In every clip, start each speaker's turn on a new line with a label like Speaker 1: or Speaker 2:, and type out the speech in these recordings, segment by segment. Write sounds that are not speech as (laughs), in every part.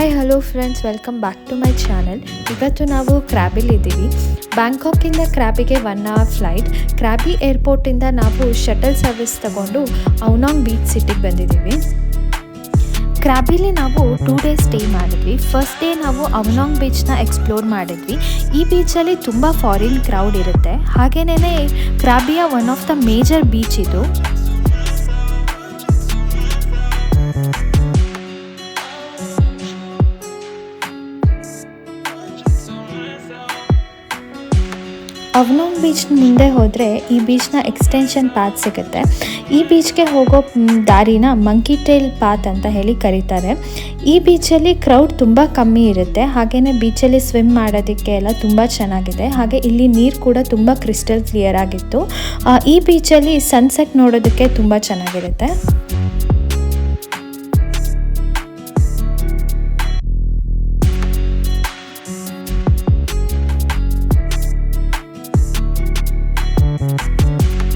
Speaker 1: Hi hello friends welcome back to my channel ಇವತ್ತು ನಾವು ಕ್ರ್ಯಾಬಿಲಿದ್ದೀವಿ ಬ್ಯಾಂಕಾಕಿಂದ ಕ್ರ್ಯಾಬಿಗೆ ಒನ್ ಅವರ್ ಫ್ಲೈಟ್ ಕ್ರ್ಯಾಬಿ ಏರ್ಪೋರ್ಟಿಂದ ನಾವು ಶಟಲ್ ಸರ್ವಿಸ್ ತಗೊಂಡು ಅವನಾಂಗ್ ಬೀಚ್ ಸಿಟಿಗೆ ಬಂದಿದ್ದೀವಿ. ಕ್ರ್ಯಾಬಿಲಿ ನಾವು ಟೂ ಡೇಸ್ ಸ್ಟೇ ಮಾಡಿದ್ವಿ. ಫಸ್ಟ್ ಡೇ ನಾವು ಅವನಾಂಗ್ ಬೀಚ್ನ ಎಕ್ಸ್ಪ್ಲೋರ್ ಮಾಡಿದ್ವಿ. ಈ ಬೀಚಲ್ಲಿ ತುಂಬ ಫಾರಿನ್ ಕ್ರೌಡ್ ಇರುತ್ತೆ. ಹಾಗೇನೇ ಕ್ರಾಬಿಯ one of the major beach ಇದು. ಅವನಾಂಗ್ ಬೀಚ್ ಮುಂದೆ ಹೋದರೆ ಈ ಬೀಚ್ನ ಎಕ್ಸ್ಟೆನ್ಷನ್ ಪಾತ್ ಸಿಗುತ್ತೆ. ಈ ಬೀಚ್ಗೆ ಹೋಗೋ ದಾರಿನ ಮಂಕಿ ಟೇಲ್ ಪಾತ್ ಅಂತ ಹೇಳಿ ಕರೀತಾರೆ. ಈ ಬೀಚಲ್ಲಿ ಕ್ರೌಡ್ ತುಂಬ ಕಮ್ಮಿ ಇರುತ್ತೆ. ಹಾಗೆಯೇ ಬೀಚಲ್ಲಿ ಸ್ವಿಮ್ ಮಾಡೋದಕ್ಕೆ ಎಲ್ಲ ತುಂಬ ಚೆನ್ನಾಗಿದೆ. ಹಾಗೆ ಇಲ್ಲಿ ನೀರು ಕೂಡ ತುಂಬ ಕ್ರಿಸ್ಟಲ್ ಕ್ಲಿಯರ್ ಆಗಿತ್ತು. ಈ ಬೀಚಲ್ಲಿ ಸನ್ಸೆಟ್ ನೋಡೋದಕ್ಕೆ ತುಂಬ ಚೆನ್ನಾಗಿರುತ್ತೆ.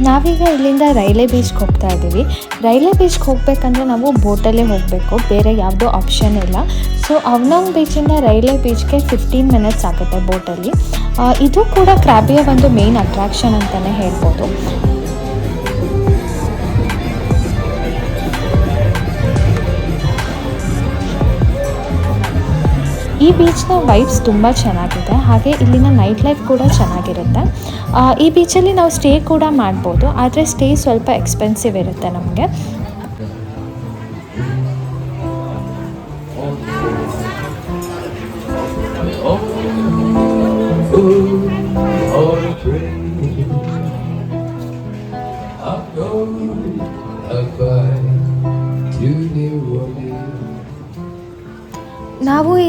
Speaker 1: ನಾವೀಗ ಇಲ್ಲಿಂದ ರೈಲ್ವೆ ಬೀಚ್ಗೆ ಹೋಗ್ತಾ ಇದ್ದೀವಿ. ರೈಲ್ವೆ ಬೀಚ್ಗೆ ಹೋಗಬೇಕಂದ್ರೆ ನಾವು ಬೋಟಲ್ಲೇ ಹೋಗಬೇಕು. ಬೇರೆ ಯಾವುದೋ ಆಪ್ಷನ್ ಇಲ್ಲ. ಸೊ ಅವ್ನಂಗ್ ಬೀಚಿಂದ ರೈಲ್ವೆ ಬೀಚ್ಗೆ ಫಿಫ್ಟೀನ್ ಮಿನಿಟ್ಸ್ ಆಗುತ್ತೆ ಬೋಟಲ್ಲಿ. ಇದು ಕೂಡ ಕ್ರಾಬಿಯ ಒಂದು ಮೇನ್ ಅಟ್ರಾಕ್ಷನ್ ಅಂತಲೇ ಹೇಳ್ಬೋದು. ಈ ಬೀಚ್ನ ವೈಬ್ಸ್ ತುಂಬ ಚೆನ್ನಾಗಿದೆ. ಹಾಗೆ ಇಲ್ಲಿನ ನೈಟ್ ಲೈಫ್ ಕೂಡ ಚೆನ್ನಾಗಿರುತ್ತೆ. ಈ ಬೀಚಲ್ಲಿ ನಾವು ಸ್ಟೇ ಕೂಡ ಮಾಡ್ಬೋದು. ಆದರೆ ಸ್ಟೇ ಸ್ವಲ್ಪ ಎಕ್ಸ್ಪೆನ್ಸಿವ್ ಇರುತ್ತೆ ನಮಗೆ. Oh.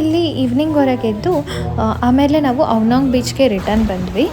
Speaker 1: ಇಲ್ಲಿ ಈವ್ನಿಂಗ್ವರೆಗೆ ಇದ್ದು ಆಮೇಲೆ ನಾವು ಅವನಾಂಗ್ ಬೀಚ್ಗೆ ರಿಟರ್ನ್ ಬಂದ್ವಿ.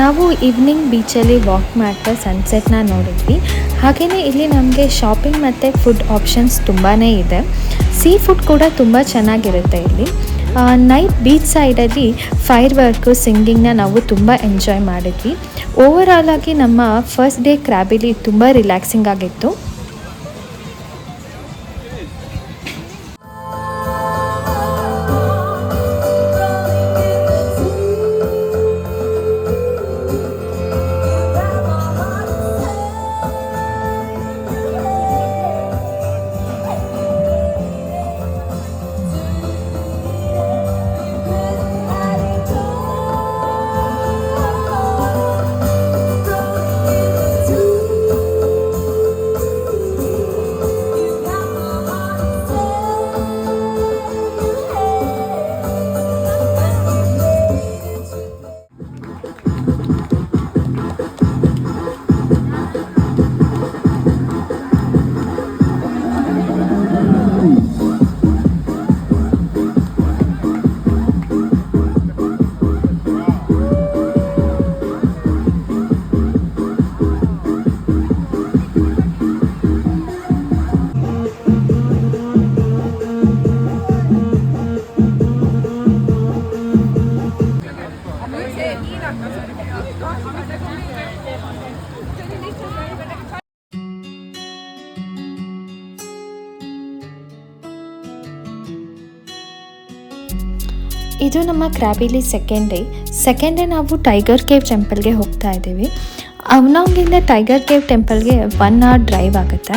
Speaker 1: ನಾವು ಈವ್ನಿಂಗ್ ಬೀಚಲ್ಲಿ ವಾಕ್ ಮಾಡ್ತಾ ಸನ್ಸೆಟ್ನ ನೋಡಿದ್ವಿ. ಹಾಗೆಯೇ ಇಲ್ಲಿ ನಮಗೆ ಶಾಪಿಂಗ್ ಮತ್ತು ಫುಡ್ ಆಪ್ಷನ್ಸ್ ತುಂಬಾ ಇದೆ. ಸೀ ಫುಡ್ ಕೂಡ ತುಂಬ ಚೆನ್ನಾಗಿರುತ್ತೆ ಇಲ್ಲಿ. ನೈಟ್ ಬೀಚ್ ಸೈಡಲ್ಲಿ ಫೈರ್ ವರ್ಕು ಸಿಂಗಿಂಗ್ನ ನಾವು ತುಂಬ ಎಂಜಾಯ್ ಮಾಡಿದ್ವಿ. ಓವರ್ ಆಲ್ ಆಗಿ ನಮ್ಮ ಫಸ್ಟ್ ಡೇ ಕ್ರ್ಯಾಬಿಲಿ ತುಂಬ ರಿಲ್ಯಾಕ್ಸಿಂಗ್ ಆಗಿತ್ತು. ಇದು ನಮ್ಮ ಕ್ರಾಬಿಲಿ ಸೆಕೆಂಡ್ ಡೇ ಸೆಕೆಂಡ್ ಡೇ ನಾವು ಟೈಗರ್ ಕೇವ್ ಟೆಂಪಲ್ಗೆ ಹೋಗ್ತಾ ಇದ್ದೀವಿ. ಅವನಾಂಗಿಂದ ಟೈಗರ್ ಕೇವ್ ಟೆಂಪಲ್ಗೆ ಒನ್ ಅವರ್ ಡ್ರೈವ್ ಆಗುತ್ತೆ.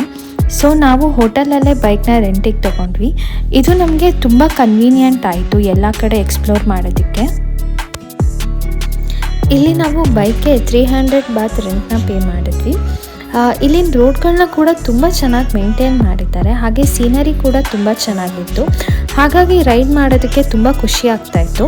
Speaker 1: ಸೊ ನಾವು ಹೋಟೆಲಲ್ಲೇ ಬೈಕ್ನ ರೆಂಟಿಗೆ ತೊಗೊಂಡ್ವಿ. ಇದು ನಮಗೆ ತುಂಬ ಕನ್ವೀನಿಯಂಟ್ ಆಯಿತು ಎಲ್ಲ ಕಡೆ ಎಕ್ಸ್ಪ್ಲೋರ್ ಮಾಡೋದಕ್ಕೆ. ಇಲ್ಲಿ ನಾವು ಬೈಕ್ಗೆ ತ್ರೀ ಹಂಡ್ರೆಡ್ ಬಾತ್ ರೆಂಟ್ನ ಪೇ ಮಾಡಿದ್ವಿ. ಇಲ್ಲಿನ ರೋಡ್ಗಳನ್ನ ಕೂಡ ತುಂಬ ಚೆನ್ನಾಗಿ ಮೇಂಟೈನ್ ಮಾಡಿದ್ದಾರೆ. ಹಾಗೆ ಸೀನರಿ ಕೂಡ ತುಂಬ ಚೆನ್ನಾಗಿತ್ತು. ಹಾಗಾಗಿ ರೈಡ್ ಮಾಡೋದಕ್ಕೆ ತುಂಬ ಖುಷಿ ಆಗ್ತಾ ಇತ್ತು.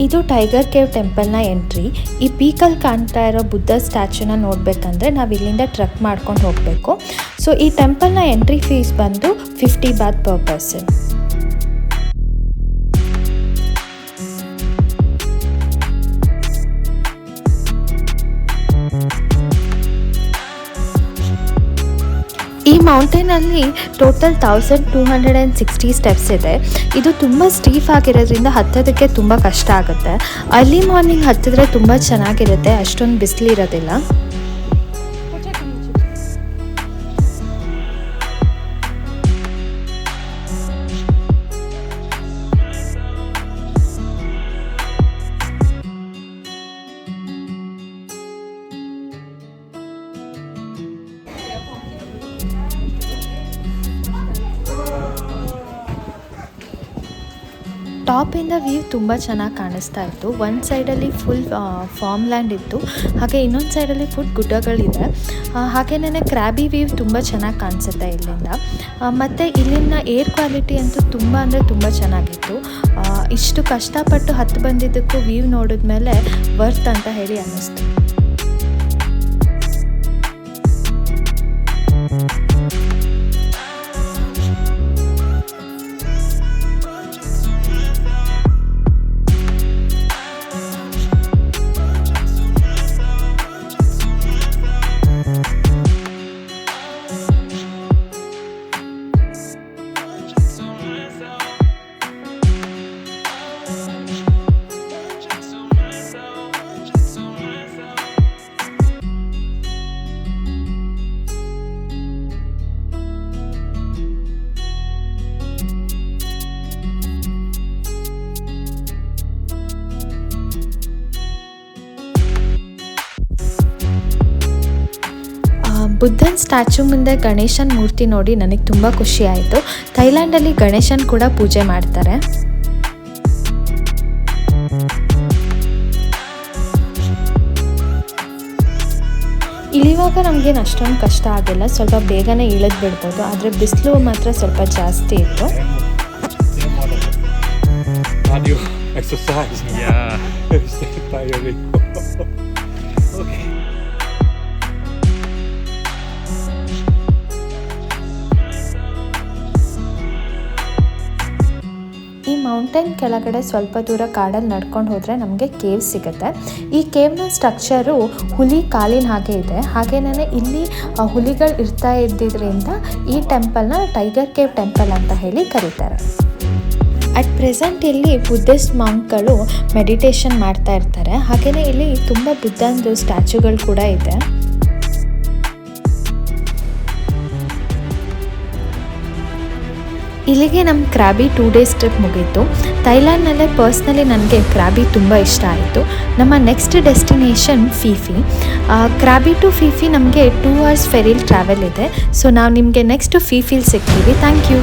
Speaker 1: ಇದು ಟೈಗರ್ ಕೇವ್ ಟೆಂಪಲ್ನ ಎಂಟ್ರಿ ಈ ಪೀಕಲ್ಲಿ ಕಾಣ್ತಾ ಇರೋ ಬುದ್ಧ ಸ್ಟ್ಯಾಚ್ಯೂನ ನೋಡಬೇಕಂದ್ರೆ ನಾವು ಇಲ್ಲಿಂದ ಟ್ರಕ್ ಮಾಡ್ಕೊಂಡು ಹೋಗಬೇಕು. ಸೊ ಈ ಟೆಂಪಲ್ನ ಎಂಟ್ರಿ ಫೀಸ್ ಬಂದು ಫಿಫ್ಟಿ ಬಾತ್ ಪರ್ ಪರ್ಸನ್ ಈ ಮೌಂಟೇನಲ್ಲಿ total thousand two hundred and sixty steps ಇದೆ. ಇದು ತುಂಬ ಸ್ಟೀಫ್ ಆಗಿರೋದ್ರಿಂದ ಹತ್ತೋದಕ್ಕೆ ತುಂಬ ಕಷ್ಟ ಆಗುತ್ತೆ. ಅರ್ಲಿ ಮಾರ್ನಿಂಗ್ ಹತ್ತಿದ್ರೆ ತುಂಬ ಚೆನ್ನಾಗಿರುತ್ತೆ, ಅಷ್ಟೊಂದು ಬಿಸಿಲಿರೋದಿಲ್ಲ. ಟಾಪಿಂದ ವ್ಯೂ ತುಂಬ ಚೆನ್ನಾಗಿ ಕಾಣಿಸ್ತಾ ಇತ್ತು. ಒಂದು ಸೈಡಲ್ಲಿ ಫುಲ್ ಫಾರ್ಮ್ ಲ್ಯಾಂಡ್ ಇತ್ತು. ಹಾಗೆ ಇನ್ನೊಂದು ಸೈಡಲ್ಲಿ ಫುಡ್ ಗುಡ್ಡಗಳಿದೆ. ಹಾಗೆಯೇ ಕ್ರ್ಯಾಬಿ ವ್ಯೂ ತುಂಬ ಚೆನ್ನಾಗಿ ಕಾಣಿಸುತ್ತೆ ಇಲ್ಲಿಂದ. ಮತ್ತು ಇಲ್ಲಿನ ಏರ್ ಕ್ವಾಲಿಟಿ ಅಂತೂ ತುಂಬ ಅಂದರೆ ತುಂಬ ಚೆನ್ನಾಗಿತ್ತು. ಇಷ್ಟು ಕಷ್ಟಪಟ್ಟು ಹತ್ತು ಬಂದಿದ್ದಕ್ಕೂ ವ್ಯೂ ನೋಡಿದ್ಮೇಲೆ ವರ್ತ್ ಅಂತ ಹೇಳಿ ಅನ್ನಿಸ್ತು. ಬುದ್ಧನ್ ಸ್ಟ್ಯಾಚು ಮುಂದೆ ಗಣೇಶನ್ ಮೂರ್ತಿ ನೋಡಿ ನನಗೆ ತುಂಬ ಖುಷಿ ಆಯಿತು. ಥೈಲ್ಯಾಂಡಲ್ಲಿ ಗಣೇಶನ್ ಕೂಡ ಪೂಜೆ ಮಾಡ್ತಾರೆ. ಇಳಿವಾಗ ನಮಗೇನು ಅಷ್ಟೊಂದು ಕಷ್ಟ ಆಗಿಲ್ಲ. ಸ್ವಲ್ಪ ಬೇಗನೆ ಇಳಿದು ಬಿಡ್ಬೋದು. ಆದರೆ ಬಿಸಿಲು ಮಾತ್ರ ಸ್ವಲ್ಪ ಜಾಸ್ತಿ ಇತ್ತು.
Speaker 2: Cardio (laughs)
Speaker 1: ಮೌಂಟೇನ್ ಕೆಳಗಡೆ ಸ್ವಲ್ಪ ದೂರ ಕಾಡಲ್ಲಿ ನಡ್ಕೊಂಡು ಹೋದರೆ ನಮಗೆ ಕೇವ್ ಸಿಗುತ್ತೆ. ಈ ಕೇವ್ನ ಸ್ಟ್ರಕ್ಚರು ಹುಲಿ ಕಾಲಿನ ಹಾಗೆ ಇದೆ. ಹಾಗೇನೇ ಇಲ್ಲಿ ಹುಲಿಗಳು ಇರ್ತಾ ಇದ್ದಿದ್ದರಿಂದ ಈ ಟೆಂಪಲ್ನ ಟೈಗರ್ ಕೇವ್ ಟೆಂಪಲ್ ಅಂತ ಹೇಳಿ ಕರೀತಾರೆ. ಅಟ್ ಪ್ರೆಸೆಂಟ್ ಇಲ್ಲಿ ಬುದ್ಧಿಸ್ಟ್ ಮಾಂಕ್ಗಳು ಮೆಡಿಟೇಷನ್ ಮಾಡ್ತಾ ಇರ್ತಾರೆ. ಹಾಗೆಯೇ ಇಲ್ಲಿ ತುಂಬ ಬುದ್ಧಂದು ಸ್ಟ್ಯಾಚುಗಳು ಕೂಡ ಇದೆ. ಇಲ್ಲಿಗೆ ನಮ್ಮ ಕ್ರಾಬಿ ಟೂ ಡೇಸ್ ಟ್ರಿಪ್ ಮುಗೀತು. ಥೈಲ್ಯಾಂಡ್ನಲ್ಲೇ ಪರ್ಸ್ನಲಿ ನನಗೆ ಕ್ರಾಬಿ ತುಂಬ ಇಷ್ಟ ಆಯಿತು. ನಮ್ಮ next destination Phi Phi. Krabi to Phi Phi ನಮಗೆ ಟೂ ಅವರ್ಸ್ ಫೆರಿಲ್ ಟ್ರಾವೆಲ್ ಇದೆ. ಸೊ ನಾವು ನಿಮಗೆ ನೆಕ್ಸ್ಟ್ ಫೀಫಿಲ್ ಸಿಗ್ತೀವಿ. Thank you